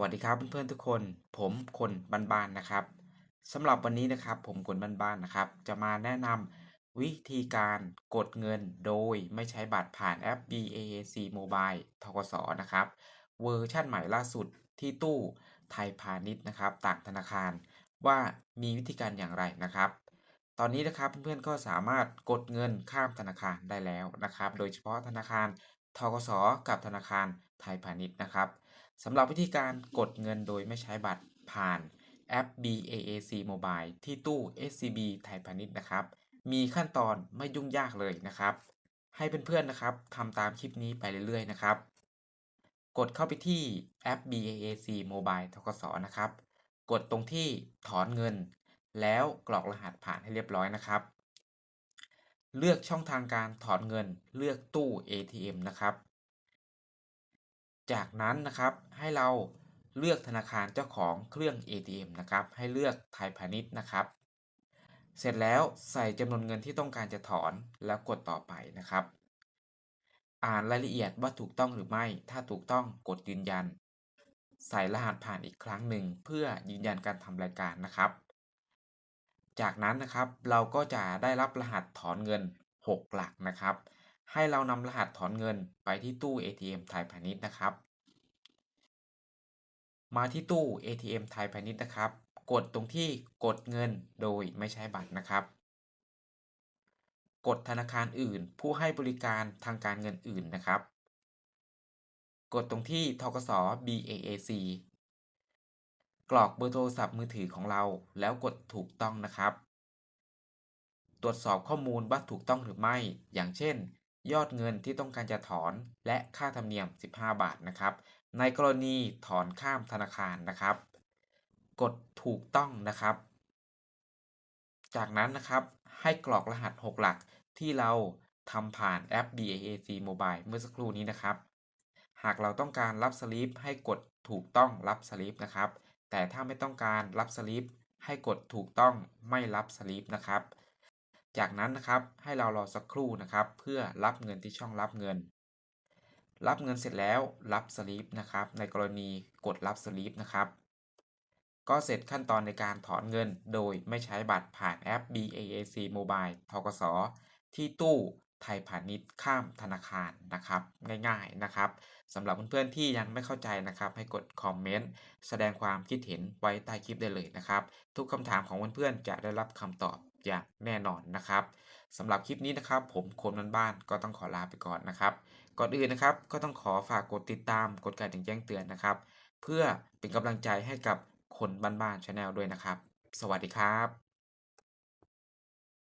วัสดีครับเพื่อนๆทุกคน ผมคนบ้านๆนะครับสำหรับวันนี้นะครับ ผมคนบ้านๆนะครับ จะมาแนะนำวิธีการกดเงินโดยไม่ใช้บัตรผ่านแอป BAAC Mobile ทกสนะครับ เวอร์ชั่นใหม่ล่าสุดที่ตู้ไทยพาณิชย์นะครับ ต่างธนาคารว่ามีวิธีการอย่างไรนะครับ ตอนนี้นะครับเพื่อนๆก็สามารถกดเงินข้ามธนาคารได้แล้วนะครับ โดยเฉพาะธนาคารทกสกับธนาคารไทยพาณิชย์นะครับ สำหรับวิธีการกดเงินโดยไม่ใช้บัตรผ่านแอป BAAC Mobile ที่ตู้ SCB ไทยพาณิชย์นะครับ มีขั้นตอนไม่ยุ่งยากเลยนะครับ ให้เพื่อนๆนะครับทำตามคลิปนี้ไปเรื่อยๆนะครับ กดเข้าไปที่แอป BAAC Mobile ทกสนะครับ กดตรงที่ถอนเงิน แล้วกรอกรหัสผ่านให้เรียบร้อยนะครับ เลือกช่องทางการถอนเงิน เลือกตู้ ATM นะครับ จากนั้นนะครับให้เราเลือกธนาคารเจ้าของเครื่อง ATM นะครับให้เลือกไทยพาณิชย์นะครับ เสร็จแล้วใส่จำนวนเงินที่ต้องการจะถอนแล้วกดต่อไปนะครับ อ่านรายละเอียดว่าถูกต้องหรือไม่ ถ้าถูกต้องกดยืนยัน ใส่รหัสผ่านอีกครั้งหนึ่งเพื่อยืนยันการทำรายการนะครับ จากนั้นนะครับเราก็จะได้รับรหัสถอนเงิน 6 หลักนะครับ ให้เรานำรหัสถอนเงินไปที่ตู้ ATM ไทยพาณิชย์นะครับ มาที่ตู้ ATM ไทยพาณิชย์นะครับ กดตรงที่กดเงินโดยไม่ใช้บัตรนะครับ กดธนาคารอื่น ผู้ให้บริการทางการเงินอื่นนะครับ กดตรงที่ทกส BAAC กรอกเบอร์โทรศัพท์มือถือของเรา แล้วกดถูกต้องนะครับ ตรวจสอบข้อมูลว่าถูกต้องหรือไม่ อย่างเช่น ยอดเงินที่ต้องการจะถอนและค่าธรรมเนียม 15 บาทนะครับ ในกรณีถอนข้ามธนาคารนะครับ กดถูกต้องนะครับ จากนั้นนะครับให้กรอกรหัส 6 หลักที่เราทำผ่านแอป BAAC Mobile เมื่อสักครู่นี้นะครับ หากเราต้องการรับสลิปให้กดถูกต้องรับสลิปนะครับ แต่ถ้าไม่ต้องการรับสลิปให้กดถูกต้องไม่รับสลิปนะครับ จากนั้นนะครับให้เรารอสักครู่นะครับ เพื่อรับเงินที่ช่องรับเงิน รับเงินเสร็จแล้วรับสลิปนะครับ ในกรณีกดรับสลิปนะครับ ก็เสร็จขั้นตอนในการถอนเงิน โดยไม่ใช้บัตรผ่านแอป BAAC Mobile ทกสที่ตู้ไทยพาณิชย์ข้ามธนาคารนะครับ ง่ายๆนะครับสำหรับเพื่อนๆที่ยังไม่เข้าใจนะครับ ให้กดคอมเมนต์แสดงความคิดเห็นไว้ใต้คลิปได้เลยนะครับ ทุกคำถามของเพื่อนๆจะได้รับคำตอบ อย่างแน่นอนนะครับสำหรับคลิปนี้นะครับ ผมคนบ้านก็ต้องขอลาไปก่อนนะครับ ก่อนอื่นนะครับก็ต้องขอฝากกดติดตามกดกระดิ่งแจ้งเตือนนะครับ เพื่อเป็นกำลังใจให้กับคนบ้านๆชาแนลด้วยนะครับ สวัสดีครับ